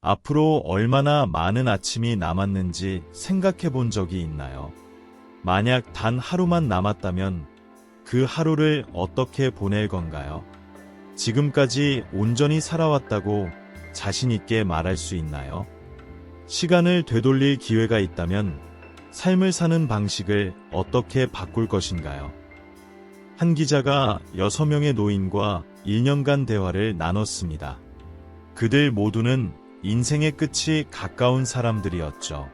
앞으로 얼마나 많은 아침이 남았는지 생각해 본 적이 있나요? 만약 단 하루만 남았다면 그 하루를 어떻게 보낼 건가요? 지금까지 온전히 살아왔다고 자신있게 말할 수 있나요? 시간을 되돌릴 기회가 있다면 삶을 사는 방식을 어떻게 바꿀 것인가요? 한 기자가 6명의 노인과 1년간 대화를 나눴습니다. 그들 모두는 인생의 끝이 가까운 사람들이었죠.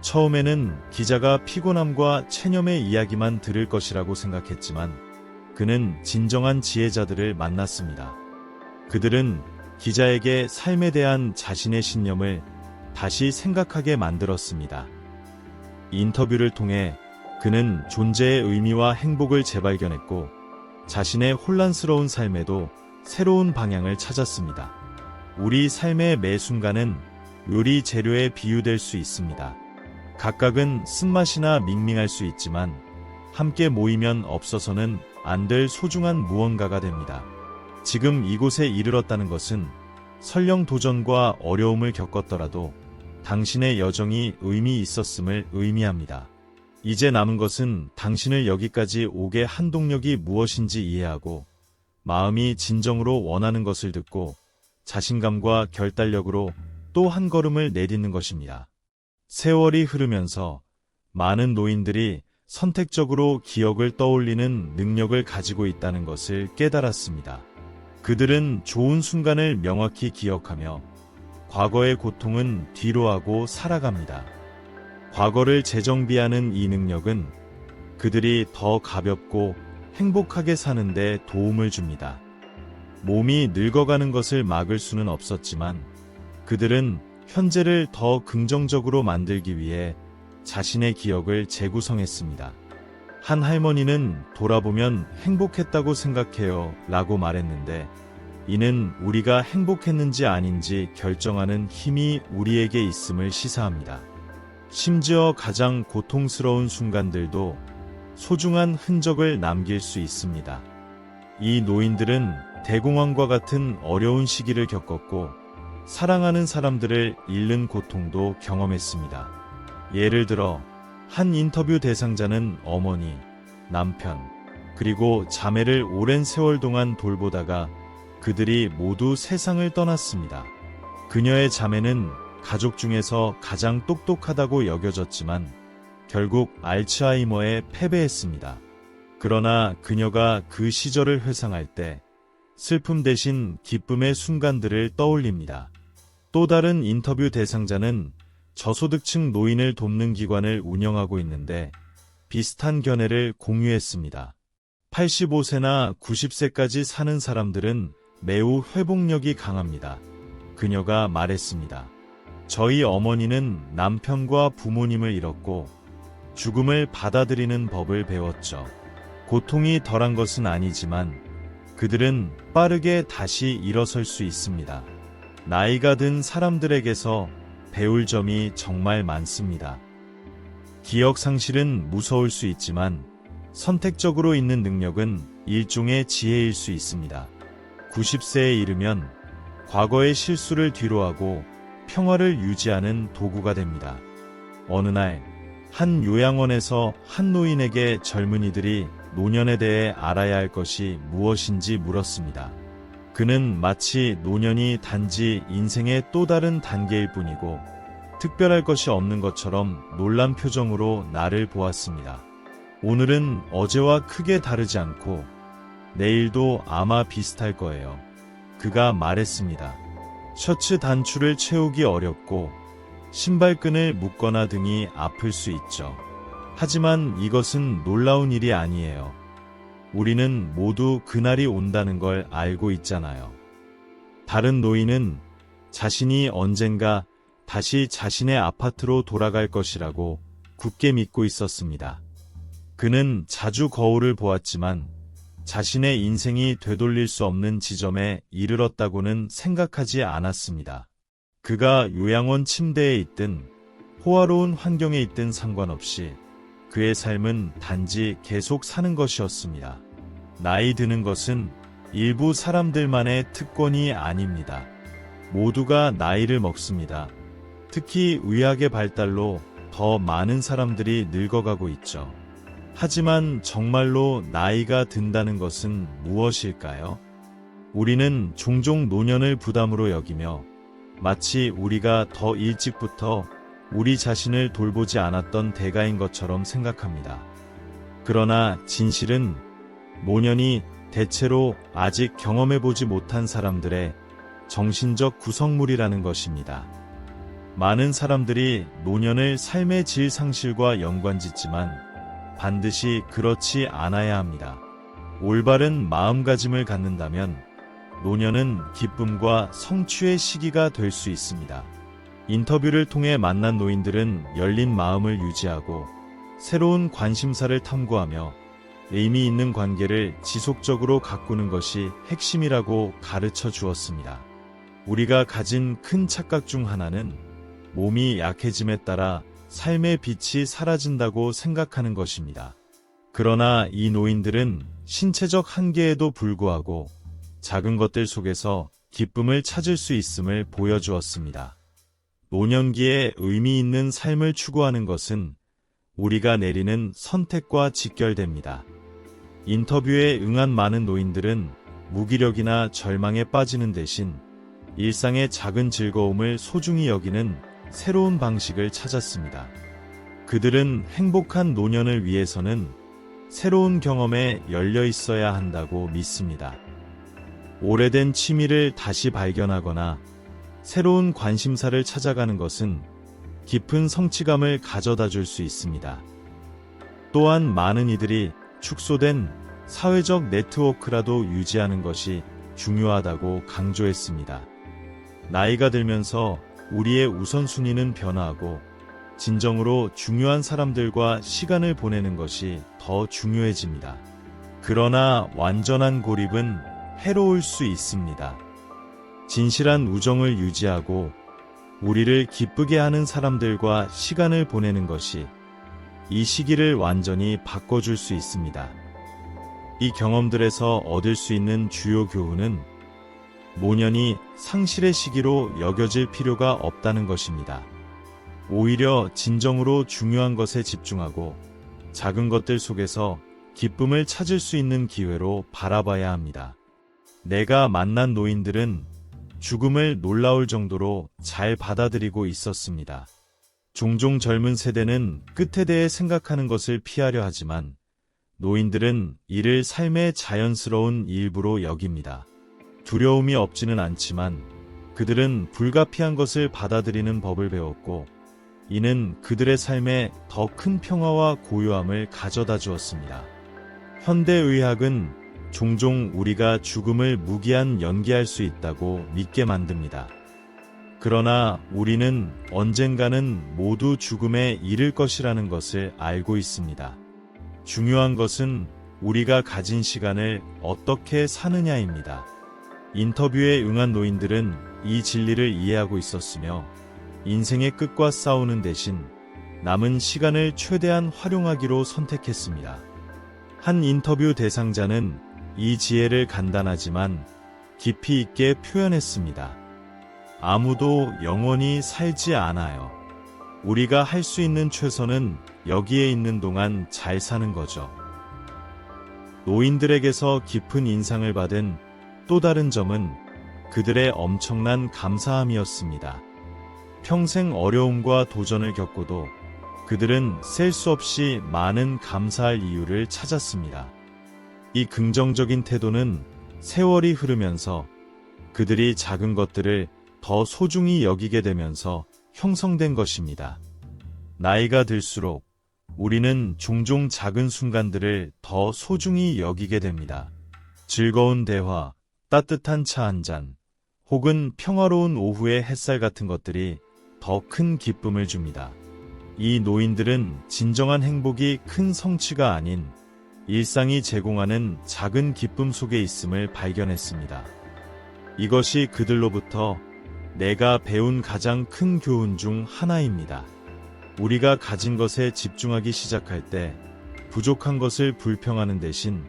처음에는 기자가 피곤함과 체념의 이야기만 들을 것이라고 생각했지만 그는 진정한 지혜자들을 만났습니다. 그들은 기자에게 삶에 대한 자신의 신념을 다시 생각하게 만들었습니다. 인터뷰를 통해 그는 존재의 의미와 행복을 재발견했고 자신의 혼란스러운 삶에도 새로운 방향을 찾았습니다. 우리 삶의 매 순간은 요리 재료에 비유될 수 있습니다. 각각은 쓴맛이나 밍밍할 수 있지만 함께 모이면 없어서는 안 될 소중한 무언가가 됩니다. 지금 이곳에 이르렀다는 것은 설령 도전과 어려움을 겪었더라도 당신의 여정이 의미 있었음을 의미합니다. 이제 남은 것은 당신을 여기까지 오게 한 동력이 무엇인지 이해하고 마음이 진정으로 원하는 것을 듣고 자신감과 결단력으로 또 한 걸음을 내딛는 것입니다. 세월이 흐르면서 많은 노인들이 선택적으로 기억을 떠올리는 능력을 가지고 있다는 것을 깨달았습니다. 그들은 좋은 순간을 명확히 기억하며 과거의 고통은 뒤로 하고 살아갑니다. 과거를 재정비하는 이 능력은 그들이 더 가볍고 행복하게 사는데 도움을 줍니다. 몸이 늙어가는 것을 막을 수는 없었지만 그들은 현재를 더 긍정적으로 만들기 위해 자신의 기억을 재구성했습니다. 한 할머니는 돌아보면 행복했다고 생각해요 라고 말했는데 이는 우리가 행복했는지 아닌지 결정하는 힘이 우리에게 있음을 시사합니다. 심지어 가장 고통스러운 순간들도 소중한 흔적을 남길 수 있습니다. 이 노인들은 대공황과 같은 어려운 시기를 겪었고 사랑하는 사람들을 잃는 고통도 경험했습니다. 예를 들어 한 인터뷰 대상자는 어머니, 남편, 그리고 자매를 오랜 세월 동안 돌보다가 그들이 모두 세상을 떠났습니다. 그녀의 자매는 가족 중에서 가장 똑똑하다고 여겨졌지만 결국 알츠하이머에 패배했습니다. 그러나 그녀가 그 시절을 회상할 때 슬픔 대신 기쁨의 순간들을 떠올립니다. 또 다른 인터뷰 대상자는 저소득층 노인을 돕는 기관을 운영하고 있는데 비슷한 견해를 공유했습니다. 85세나 90세까지 사는 사람들은 매우 회복력이 강합니다. 그녀가 말했습니다. 저희 어머니는 남편과 부모님을 잃었고 죽음을 받아들이는 법을 배웠죠. 고통이 덜한 것은 아니지만 그들은 빠르게 다시 일어설 수 있습니다. 나이가 든 사람들에게서 배울 점이 정말 많습니다. 기억 상실은 무서울 수 있지만 선택적으로 있는 능력은 일종의 지혜일 수 있습니다. 90세에 이르면 과거의 실수를 뒤로하고 평화를 유지하는 도구가 됩니다. 어느 날, 한 요양원에서 한 노인에게 젊은이들이 노년에 대해 알아야 할 것이 무엇인지 물었습니다. 그는 마치 노년이 단지 인생의 또 다른 단계일 뿐이고 특별할 것이 없는 것처럼 놀란 표정으로 나를 보았습니다. 오늘은 어제와 크게 다르지 않고 내일도 아마 비슷할 거예요. 그가 말했습니다. 셔츠 단추를 채우기 어렵고 신발끈을 묶거나 등이 아플 수 있죠. 하지만 이것은 놀라운 일이 아니에요. 우리는 모두 그날이 온다는 걸 알고 있잖아요. 다른 노인은 자신이 언젠가 다시 자신의 아파트로 돌아갈 것이라고 굳게 믿고 있었습니다. 그는 자주 거울을 보았지만 자신의 인생이 되돌릴 수 없는 지점에 이르렀다고는 생각하지 않았습니다. 그가 요양원 침대에 있든 호화로운 환경에 있든 상관없이 그의 삶은 단지 계속 사는 것이었습니다. 나이 드는 것은 일부 사람들만의 특권이 아닙니다. 모두가 나이를 먹습니다. 특히 의학의 발달로 더 많은 사람들이 늙어가고 있죠. 하지만 정말로 나이가 든다는 것은 무엇일까요? 우리는 종종 노년을 부담으로 여기며 마치 우리가 더 일찍부터 우리 자신을 돌보지 않았던 대가인 것처럼 생각합니다. 그러나 진실은 노년이 대체로 아직 경험해보지 못한 사람들의 정신적 구성물이라는 것입니다. 많은 사람들이 노년을 삶의 질 상실과 연관 짓지만 반드시 그렇지 않아야 합니다. 올바른 마음가짐을 갖는다면 노년은 기쁨과 성취의 시기가 될 수 있습니다. 인터뷰를 통해 만난 노인들은 열린 마음을 유지하고 새로운 관심사를 탐구하며 의미 있는 관계를 지속적으로 가꾸는 것이 핵심이라고 가르쳐 주었습니다. 우리가 가진 큰 착각 중 하나는 몸이 약해짐에 따라 삶의 빛이 사라진다고 생각하는 것입니다. 그러나 이 노인들은 신체적 한계에도 불구하고 작은 것들 속에서 기쁨을 찾을 수 있음을 보여주었습니다. 노년기에 의미 있는 삶을 추구하는 것은 우리가 내리는 선택과 직결됩니다. 인터뷰에 응한 많은 노인들은 무기력이나 절망에 빠지는 대신 일상의 작은 즐거움을 소중히 여기는 새로운 방식을 찾았습니다. 그들은 행복한 노년을 위해서는 새로운 경험에 열려 있어야 한다고 믿습니다. 오래된 취미를 다시 발견하거나 새로운 관심사를 찾아가는 것은 깊은 성취감을 가져다 줄 수 있습니다. 또한 많은 이들이 축소된 사회적 네트워크라도 유지하는 것이 중요하다고 강조했습니다. 나이가 들면서 우리의 우선순위는 변화하고 진정으로 중요한 사람들과 시간을 보내는 것이 더 중요해집니다. 그러나 완전한 고립은 해로울 수 있습니다. 진실한 우정을 유지하고 우리를 기쁘게 하는 사람들과 시간을 보내는 것이 이 시기를 완전히 바꿔줄 수 있습니다. 이 경험들에서 얻을 수 있는 주요 교훈은 모년이 상실의 시기로 여겨질 필요가 없다는 것입니다. 오히려 진정으로 중요한 것에 집중하고 작은 것들 속에서 기쁨을 찾을 수 있는 기회로 바라봐야 합니다. 내가 만난 노인들은 죽음을 놀라울 정도로 잘 받아들이고 있었습니다. 종종 젊은 세대는 끝에 대해 생각하는 것을 피하려 하지만 노인들은 이를 삶의 자연스러운 일부로 여깁니다. 두려움이 없지는 않지만 그들은 불가피한 것을 받아들이는 법을 배웠고 이는 그들의 삶에 더 큰 평화와 고요함을 가져다 주었습니다. 현대의학은 종종 우리가 죽음을 무기한 연기할 수 있다고 믿게 만듭니다. 그러나 우리는 언젠가는 모두 죽음에 이를 것이라는 것을 알고 있습니다. 중요한 것은 우리가 가진 시간을 어떻게 사느냐입니다. 인터뷰에 응한 노인들은 이 진리를 이해하고 있었으며 인생의 끝과 싸우는 대신 남은 시간을 최대한 활용하기로 선택했습니다. 한 인터뷰 대상자는 이 지혜를 간단하지만 깊이 있게 표현했습니다. 아무도 영원히 살지 않아요. 우리가 할 수 있는 최선은 여기에 있는 동안 잘 사는 거죠. 노인들에게서 깊은 인상을 받은 또 다른 점은 그들의 엄청난 감사함이었습니다. 평생 어려움과 도전을 겪고도 그들은 셀 수 없이 많은 감사할 이유를 찾았습니다. 이 긍정적인 태도는 세월이 흐르면서 그들이 작은 것들을 더 소중히 여기게 되면서 형성된 것입니다. 나이가 들수록 우리는 종종 작은 순간들을 더 소중히 여기게 됩니다. 즐거운 대화, 따뜻한 차 한 잔, 혹은 평화로운 오후의 햇살 같은 것들이 더 큰 기쁨을 줍니다. 이 노인들은 진정한 행복이 큰 성취가 아닌 일상이 제공하는 작은 기쁨 속에 있음을 발견했습니다. 이것이 그들로부터 내가 배운 가장 큰 교훈 중 하나입니다. 우리가 가진 것에 집중하기 시작할 때 부족한 것을 불평하는 대신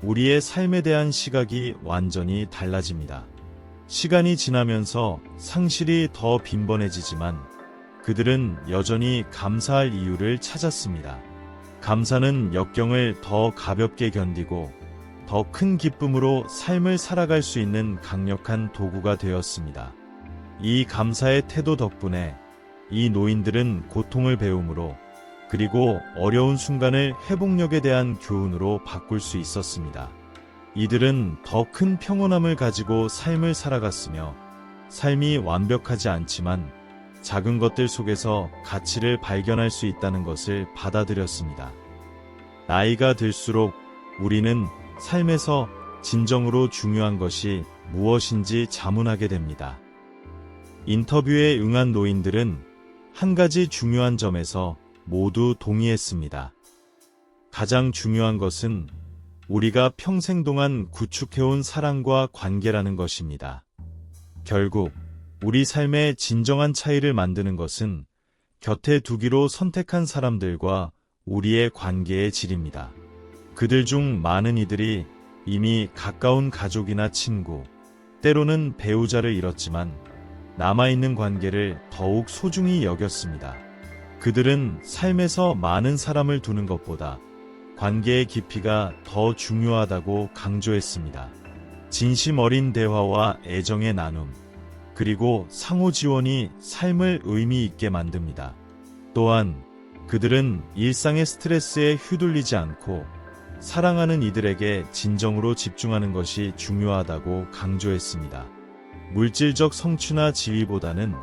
우리의 삶에 대한 시각이 완전히 달라집니다. 시간이 지나면서 상실이 더 빈번해지지만 그들은 여전히 감사할 이유를 찾았습니다. 감사는 역경을 더 가볍게 견디고 더 큰 기쁨으로 삶을 살아갈 수 있는 강력한 도구가 되었습니다. 이 감사의 태도 덕분에 이 노인들은 고통을 배움으로 그리고 어려운 순간을 회복력에 대한 교훈으로 바꿀 수 있었습니다. 이들은 더 큰 평온함을 가지고 삶을 살아갔으며 삶이 완벽하지 않지만 작은 것들 속에서 가치를 발견할 수 있다는 것을 받아들였습니다. 나이가 들수록 우리는 삶에서 진정으로 중요한 것이 무엇인지 자문하게 됩니다. 인터뷰에 응한 노인들은 한 가지 중요한 점에서 모두 동의했습니다. 가장 중요한 것은 우리가 평생 동안 구축해온 사랑과 관계라는 것입니다. 결국 우리 삶의 진정한 차이를 만드는 것은 곁에 두기로 선택한 사람들과 우리의 관계의 질입니다. 그들 중 많은 이들이 이미 가까운 가족이나 친구, 때로는 배우자를 잃었지만 남아있는 관계를 더욱 소중히 여겼습니다. 그들은 삶에서 많은 사람을 두는 것보다 관계의 깊이가 더 중요하다고 강조했습니다. 진심 어린 대화와 애정의 나눔, 그리고 상호 지원이 삶을 의미 있게 만듭니다. 또한 그들은 일상의 스트레스에 휘둘리지 않고 사랑하는 이들에게 진정으로 집중하는 것이 중요하다고 강조했습니다. 물질적 성취나 지위보다는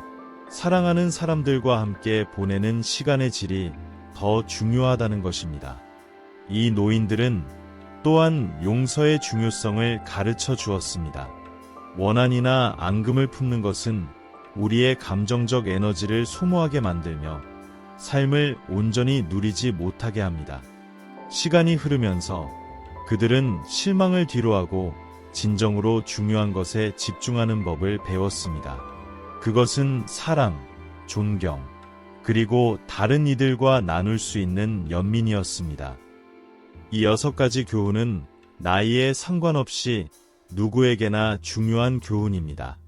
사랑하는 사람들과 함께 보내는 시간의 질이 더 중요하다는 것입니다. 이 노인들은 또한 용서의 중요성을 가르쳐 주었습니다. 원한이나 앙금을 품는 것은 우리의 감정적 에너지를 소모하게 만들며 삶을 온전히 누리지 못하게 합니다. 시간이 흐르면서 그들은 실망을 뒤로하고 진정으로 중요한 것에 집중하는 법을 배웠습니다. 그것은 사랑, 존경, 그리고 다른 이들과 나눌 수 있는 연민이었습니다. 이 여섯 가지 교훈은 나이에 상관없이 누구에게나 중요한 교훈입니다.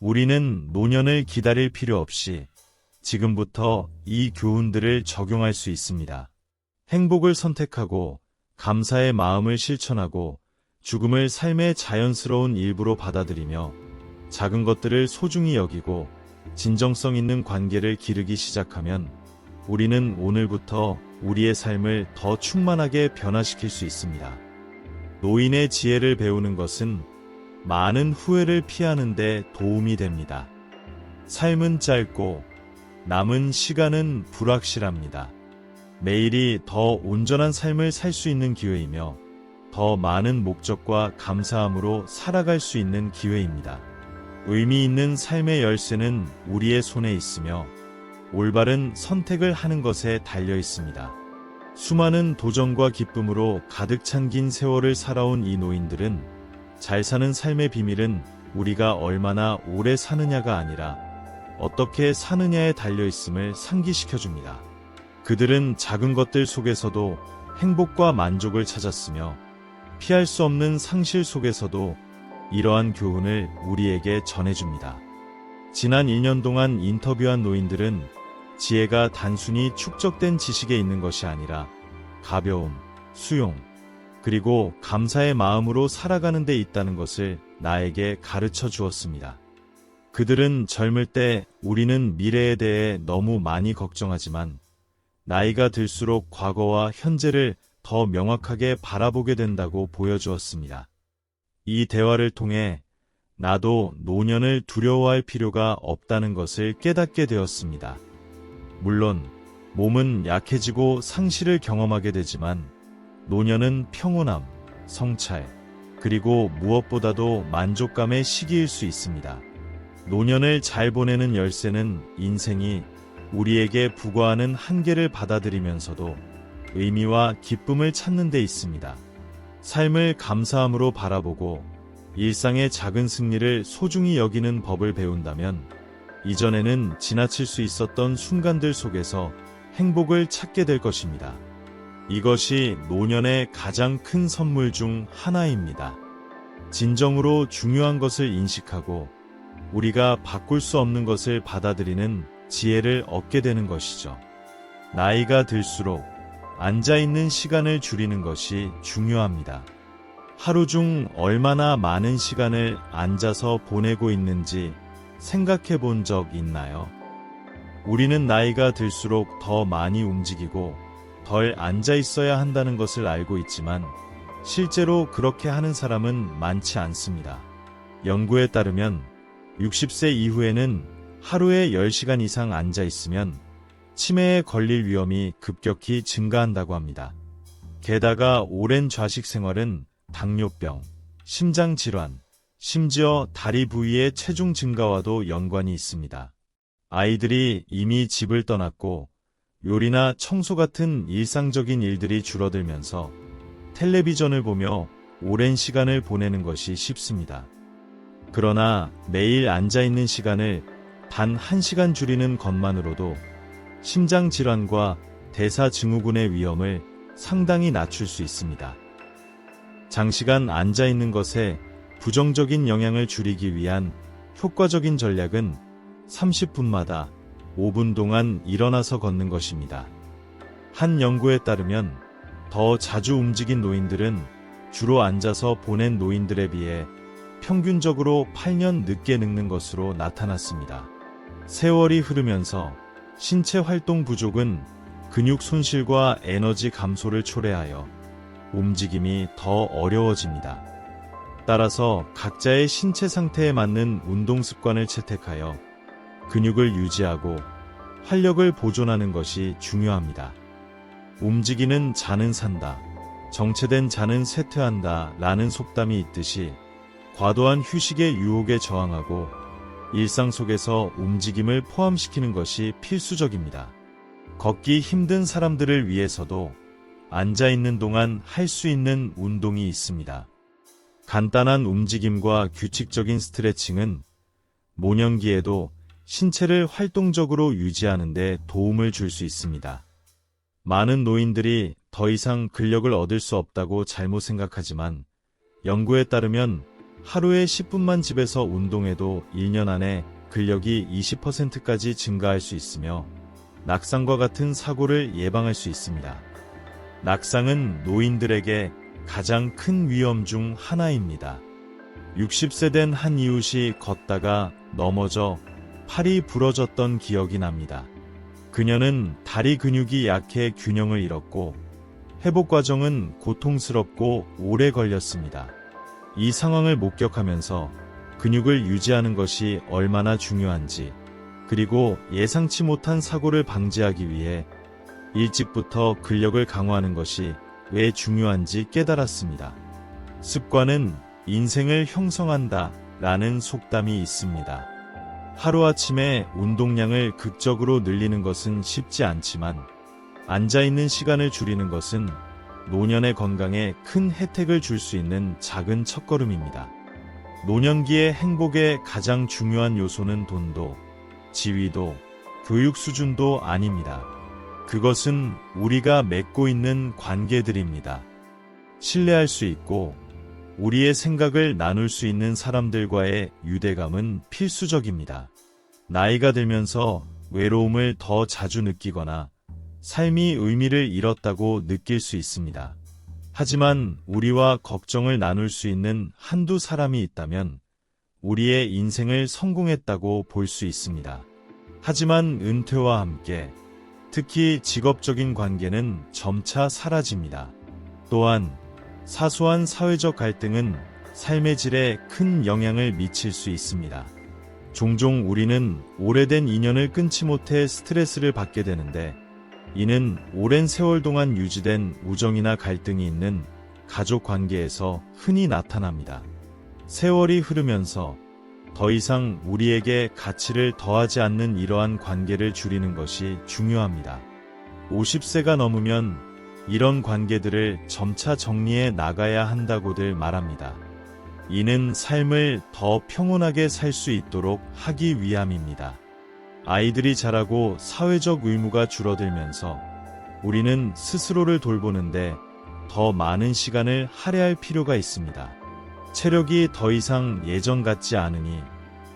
우리는 노년을 기다릴 필요 없이 지금부터 이 교훈들을 적용할 수 있습니다. 행복을 선택하고 감사의 마음을 실천하고 죽음을 삶의 자연스러운 일부로 받아들이며 작은 것들을 소중히 여기고 진정성 있는 관계를 기르기 시작하면 우리는 오늘부터 우리의 삶을 더 충만하게 변화시킬 수 있습니다. 노인의 지혜를 배우는 것은 많은 후회를 피하는 데 도움이 됩니다. 삶은 짧고 남은 시간은 불확실합니다. 매일이 더 온전한 삶을 살 수 있는 기회이며 더 많은 목적과 감사함으로 살아갈 수 있는 기회입니다. 의미 있는 삶의 열쇠는 우리의 손에 있으며 올바른 선택을 하는 것에 달려 있습니다. 수많은 도전과 기쁨으로 가득 찬 긴 세월을 살아온 이 노인들은 잘 사는 삶의 비밀은 우리가 얼마나 오래 사느냐가 아니라 어떻게 사느냐에 달려 있음을 상기시켜 줍니다. 그들은 작은 것들 속에서도 행복과 만족을 찾았으며 피할 수 없는 상실 속에서도 이러한 교훈을 우리에게 전해줍니다. 지난 1년 동안 인터뷰한 노인들은 지혜가 단순히 축적된 지식에 있는 것이 아니라 가벼움, 수용, 그리고 감사의 마음으로 살아가는 데 있다는 것을 나에게 가르쳐 주었습니다. 그들은 젊을 때 우리는 미래에 대해 너무 많이 걱정하지만 나이가 들수록 과거와 현재를 더 명확하게 바라보게 된다고 보여주었습니다. 이 대화를 통해 나도 노년을 두려워할 필요가 없다는 것을 깨닫게 되었습니다. 물론 몸은 약해지고 상실을 경험하게 되지만 노년은 평온함, 성찰, 그리고 무엇보다도 만족감의 시기일 수 있습니다. 노년을 잘 보내는 열쇠는 인생이 우리에게 부과하는 한계를 받아들이면서도 의미와 기쁨을 찾는 데 있습니다. 삶을 감사함으로 바라보고 일상의 작은 승리를 소중히 여기는 법을 배운다면 이전에는 지나칠 수 있었던 순간들 속에서 행복을 찾게 될 것입니다. 이것이 노년의 가장 큰 선물 중 하나입니다. 진정으로 중요한 것을 인식하고 우리가 바꿀 수 없는 것을 받아들이는 지혜를 얻게 되는 것이죠. 나이가 들수록 앉아있는 시간을 줄이는 것이 중요합니다. 하루 중 얼마나 많은 시간을 앉아서 보내고 있는지 생각해 본 적 있나요? 우리는 나이가 들수록 더 많이 움직이고 덜 앉아 있어야 한다는 것을 알고 있지만 실제로 그렇게 하는 사람은 많지 않습니다. 연구에 따르면 60세 이후에는 하루에 10시간 이상 앉아 있으면 치매에 걸릴 위험이 급격히 증가한다고 합니다. 게다가 오랜 좌식 생활은 당뇨병, 심장질환, 심지어 다리 부위의 체중 증가와도 연관이 있습니다. 아이들이 이미 집을 떠났고 요리나 청소 같은 일상적인 일들이 줄어들면서 텔레비전을 보며 오랜 시간을 보내는 것이 쉽습니다. 그러나 매일 앉아 있는 시간을 단 1시간 줄이는 것만으로도 심장 질환과 대사 증후군의 위험을 상당히 낮출 수 있습니다. 장시간 앉아 있는 것에 부정적인 영향을 줄이기 위한 효과적인 전략은 30분마다 5분 동안 일어나서 걷는 것입니다. 한 연구에 따르면 더 자주 움직인 노인들은 주로 앉아서 보낸 노인들에 비해 평균적으로 8년 늦게 늙는 것으로 나타났습니다. 세월이 흐르면서 신체 활동 부족은 근육 손실과 에너지 감소를 초래하여 움직임이 더 어려워집니다. 따라서 각자의 신체 상태에 맞는 운동 습관을 채택하여 근육을 유지하고 활력을 보존하는 것이 중요합니다. 움직이는 자는 산다. 정체된 자는 쇠퇴한다. 라는 속담이 있듯이 과도한 휴식의 유혹에 저항하고 일상 속에서 움직임을 포함시키는 것이 필수적입니다. 걷기 힘든 사람들을 위해서도 앉아 있는 동안 할 수 있는 운동이 있습니다. 간단한 움직임과 규칙적인 스트레칭은 모년기에도 신체를 활동적으로 유지하는 데 도움을 줄 수 있습니다. 많은 노인들이 더 이상 근력을 얻을 수 없다고 잘못 생각하지만 연구에 따르면 하루에 10분만 집에서 운동해도 1년 안에 근력이 20%까지 증가할 수 있으며 낙상과 같은 사고를 예방할 수 있습니다. 낙상은 노인들에게 가장 큰 위험 중 하나입니다. 60세 된 한 이웃이 걷다가 넘어져 팔이 부러졌던 기억이 납니다. 그녀는 다리 근육이 약해 균형을 잃었고 회복 과정은 고통스럽고 오래 걸렸습니다. 이 상황을 목격하면서 근육을 유지하는 것이 얼마나 중요한지 그리고 예상치 못한 사고를 방지하기 위해 일찍부터 근력을 강화하는 것이 왜 중요한지 깨달았습니다. 습관은 인생을 형성한다 라는 속담이 있습니다. 하루아침에 운동량을 극적으로 늘리는 것은 쉽지 않지만 앉아있는 시간을 줄이는 것은 노년의 건강에 큰 혜택을 줄 수 있는 작은 첫걸음입니다. 노년기의 행복의 가장 중요한 요소는 돈도, 지위도, 교육 수준도 아닙니다. 그것은 우리가 맺고 있는 관계들입니다. 신뢰할 수 있고 우리의 생각을 나눌 수 있는 사람들과의 유대감은 필수적입니다. 나이가 들면서 외로움을 더 자주 느끼거나 삶이 의미를 잃었다고 느낄 수 있습니다. 하지만 우리와 걱정을 나눌 수 있는 한두 사람이 있다면 우리의 인생을 성공했다고 볼 수 있습니다. 하지만 은퇴와 함께 특히 직업적인 관계는 점차 사라집니다. 또한 사소한 사회적 갈등은 삶의 질에 큰 영향을 미칠 수 있습니다. 종종 우리는 오래된 인연을 끊지 못해 스트레스를 받게 되는데 이는 오랜 세월 동안 유지된 우정이나 갈등이 있는 가족 관계에서 흔히 나타납니다. 세월이 흐르면서 더 이상 우리에게 가치를 더하지 않는 이러한 관계를 줄이는 것이 중요합니다. 50세가 넘으면 이런 관계들을 점차 정리해 나가야 한다고들 말합니다. 이는 삶을 더 평온하게 살 수 있도록 하기 위함입니다. 아이들이 자라고 사회적 의무가 줄어들면서 우리는 스스로를 돌보는데 더 많은 시간을 할애할 필요가 있습니다. 체력이 더 이상 예전 같지 않으니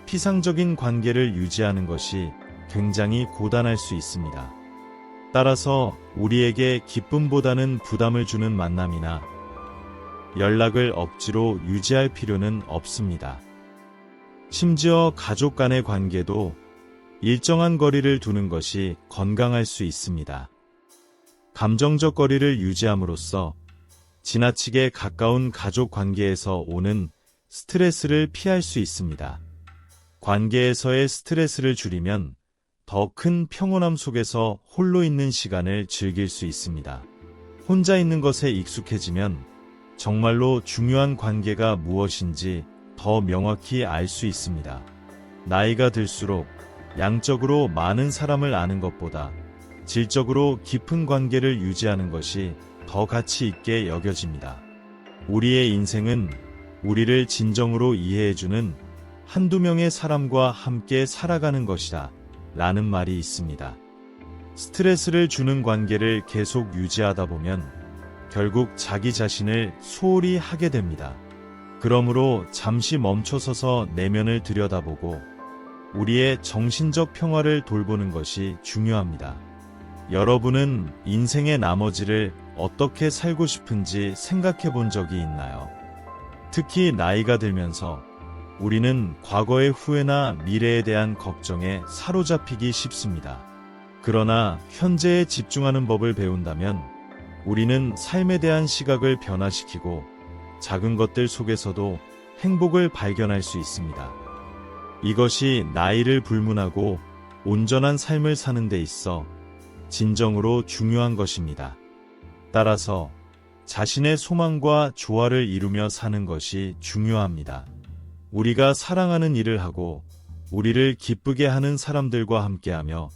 피상적인 관계를 유지하는 것이 굉장히 고단할 수 있습니다. 따라서 우리에게 기쁨보다는 부담을 주는 만남이나 연락을 억지로 유지할 필요는 없습니다. 심지어 가족 간의 관계도 일정한 거리를 두는 것이 건강할 수 있습니다. 감정적 거리를 유지함으로써 지나치게 가까운 가족 관계에서 오는 스트레스를 피할 수 있습니다. 관계에서의 스트레스를 줄이면 더 큰 평온함 속에서 홀로 있는 시간을 즐길 수 있습니다. 혼자 있는 것에 익숙해지면 정말로 중요한 관계가 무엇인지 더 명확히 알 수 있습니다. 나이가 들수록 양적으로 많은 사람을 아는 것보다 질적으로 깊은 관계를 유지하는 것이 더 가치 있게 여겨집니다. 우리의 인생은 우리를 진정으로 이해해주는 한두 명의 사람과 함께 살아가는 것이다. 라는 말이 있습니다. 스트레스를 주는 관계를 계속 유지하다 보면 결국 자기 자신을 소홀히 하게 됩니다. 그러므로 잠시 멈춰서서 내면을 들여다보고 우리의 정신적 평화를 돌보는 것이 중요합니다. 여러분은 인생의 나머지를 어떻게 살고 싶은지 생각해 본 적이 있나요? 특히 나이가 들면서 우리는 과거의 후회나 미래에 대한 걱정에 사로잡히기 쉽습니다. 그러나 현재에 집중하는 법을 배운다면 우리는 삶에 대한 시각을 변화시키고 작은 것들 속에서도 행복을 발견할 수 있습니다. 이것이 나이를 불문하고 온전한 삶을 사는 데 있어 진정으로 중요한 것입니다. 따라서 자신의 소망과 조화를 이루며 사는 것이 중요합니다. 우리가 사랑하는 일을 하고 우리를 기쁘게 하는 사람들과 함께하며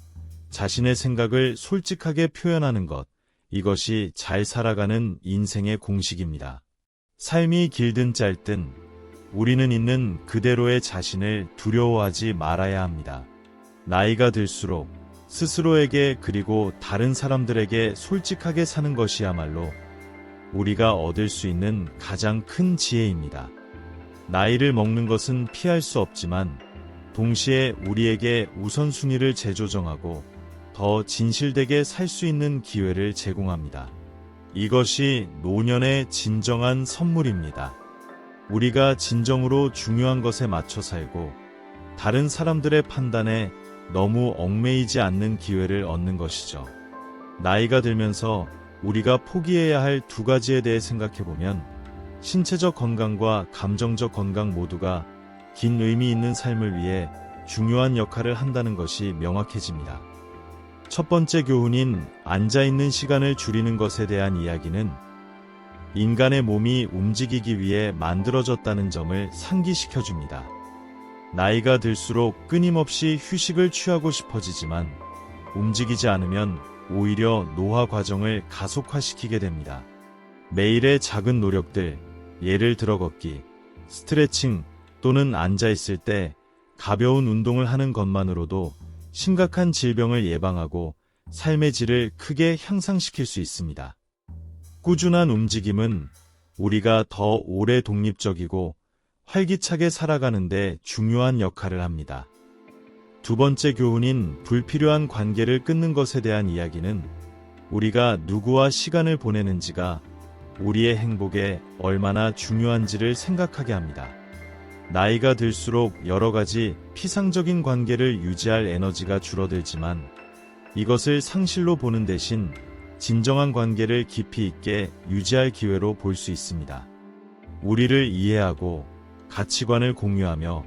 자신의 생각을 솔직하게 표현하는 것, 이것이 잘 살아가는 인생의 공식입니다. 삶이 길든 짧든 우리는 있는 그대로의 자신을 두려워하지 말아야 합니다. 나이가 들수록 스스로에게 그리고 다른 사람들에게 솔직하게 사는 것이야말로 우리가 얻을 수 있는 가장 큰 지혜입니다. 나이를 먹는 것은 피할 수 없지만 동시에 우리에게 우선순위를 재조정하고 더 진실되게 살 수 있는 기회를 제공합니다. 이것이 노년의 진정한 선물입니다. 우리가 진정으로 중요한 것에 맞춰 살고 다른 사람들의 판단에 너무 얽매이지 않는 기회를 얻는 것이죠. 나이가 들면서 우리가 포기해야 할 두 가지에 대해 생각해 보면 신체적 건강과 감정적 건강 모두가 긴 의미 있는 삶을 위해 중요한 역할을 한다는 것이 명확해집니다. 첫 번째 교훈인 앉아있는 시간을 줄이는 것에 대한 이야기는 인간의 몸이 움직이기 위해 만들어졌다는 점을 상기시켜 줍니다. 나이가 들수록 끊임없이 휴식을 취하고 싶어지지만 움직이지 않으면 오히려 노화 과정을 가속화시키게 됩니다. 매일의 작은 노력들, 예를 들어 걷기, 스트레칭 또는 앉아있을 때 가벼운 운동을 하는 것만으로도 심각한 질병을 예방하고 삶의 질을 크게 향상시킬 수 있습니다. 꾸준한 움직임은 우리가 더 오래 독립적이고 활기차게 살아가는데 중요한 역할을 합니다. 두 번째 교훈인 불필요한 관계를 끊는 것에 대한 이야기는 우리가 누구와 시간을 보내는지가 우리의 행복에 얼마나 중요한지를 생각하게 합니다. 나이가 들수록 여러 가지 피상적인 관계를 유지할 에너지가 줄어들지만 이것을 상실로 보는 대신 진정한 관계를 깊이 있게 유지할 기회로 볼 수 있습니다. 우리를 이해하고 가치관을 공유하며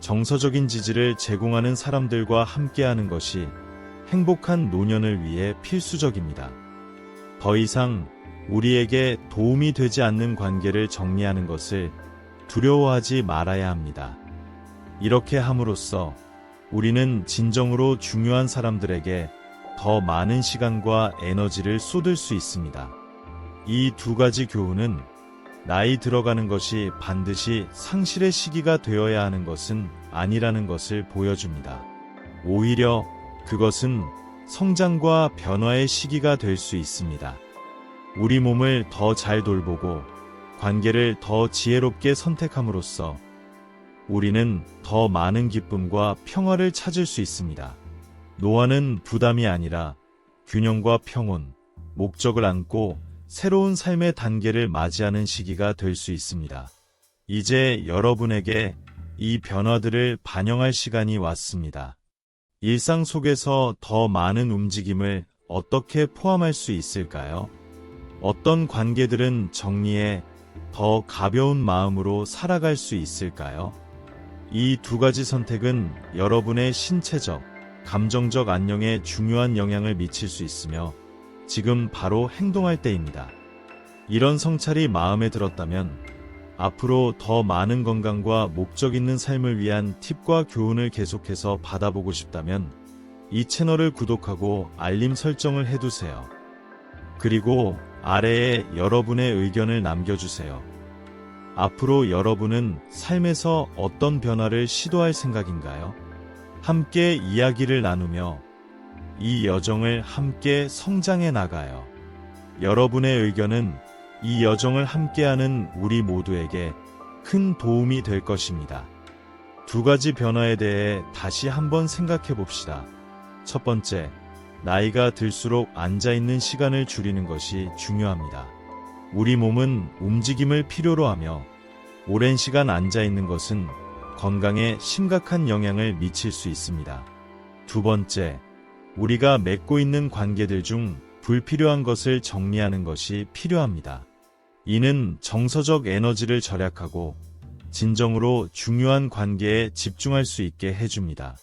정서적인 지지를 제공하는 사람들과 함께하는 것이 행복한 노년을 위해 필수적입니다. 더 이상 우리에게 도움이 되지 않는 관계를 정리하는 것을 두려워하지 말아야 합니다. 이렇게 함으로써 우리는 진정으로 중요한 사람들에게 더 많은 시간과 에너지를 쏟을 수 있습니다. 이 두 가지 교훈은 나이 들어가는 것이 반드시 상실의 시기가 되어야 하는 것은 아니라는 것을 보여줍니다. 오히려 그것은 성장과 변화의 시기가 될 수 있습니다. 우리 몸을 더 잘 돌보고 관계를 더 지혜롭게 선택함으로써 우리는 더 많은 기쁨과 평화를 찾을 수 있습니다. 노화는 부담이 아니라 균형과 평온, 목적을 안고 새로운 삶의 단계를 맞이하는 시기가 될 수 있습니다. 이제 여러분에게 이 변화들을 반영할 시간이 왔습니다. 일상 속에서 더 많은 움직임을 어떻게 포함할 수 있을까요? 어떤 관계들은 정리해 더 가벼운 마음으로 살아갈 수 있을까요? 이 두 가지 선택은 여러분의 신체적, 감정적 안녕에 중요한 영향을 미칠 수 있으며 지금 바로 행동할 때입니다. 이런 성찰이 마음에 들었다면 앞으로 더 많은 건강과 목적 있는 삶을 위한 팁과 교훈을 계속해서 받아보고 싶다면 이 채널을 구독하고 알림 설정을 해두세요. 그리고 아래에 여러분의 의견을 남겨주세요. 앞으로 여러분은 삶에서 어떤 변화를 시도할 생각인가요? 함께 이야기를 나누며 이 여정을 함께 성장해 나가요. 여러분의 의견은 이 여정을 함께하는 우리 모두에게 큰 도움이 될 것입니다. 두 가지 변화에 대해 다시 한번 생각해 봅시다. 첫 번째, 나이가 들수록 앉아있는 시간을 줄이는 것이 중요합니다. 우리 몸은 움직임을 필요로 하며 오랜 시간 앉아있는 것은 건강에 심각한 영향을 미칠 수 있습니다. 두 번째, 우리가 맺고 있는 관계들 중 불필요한 것을 정리하는 것이 필요합니다. 이는 정서적 에너지를 절약하고 진정으로 중요한 관계에 집중할 수 있게 해줍니다.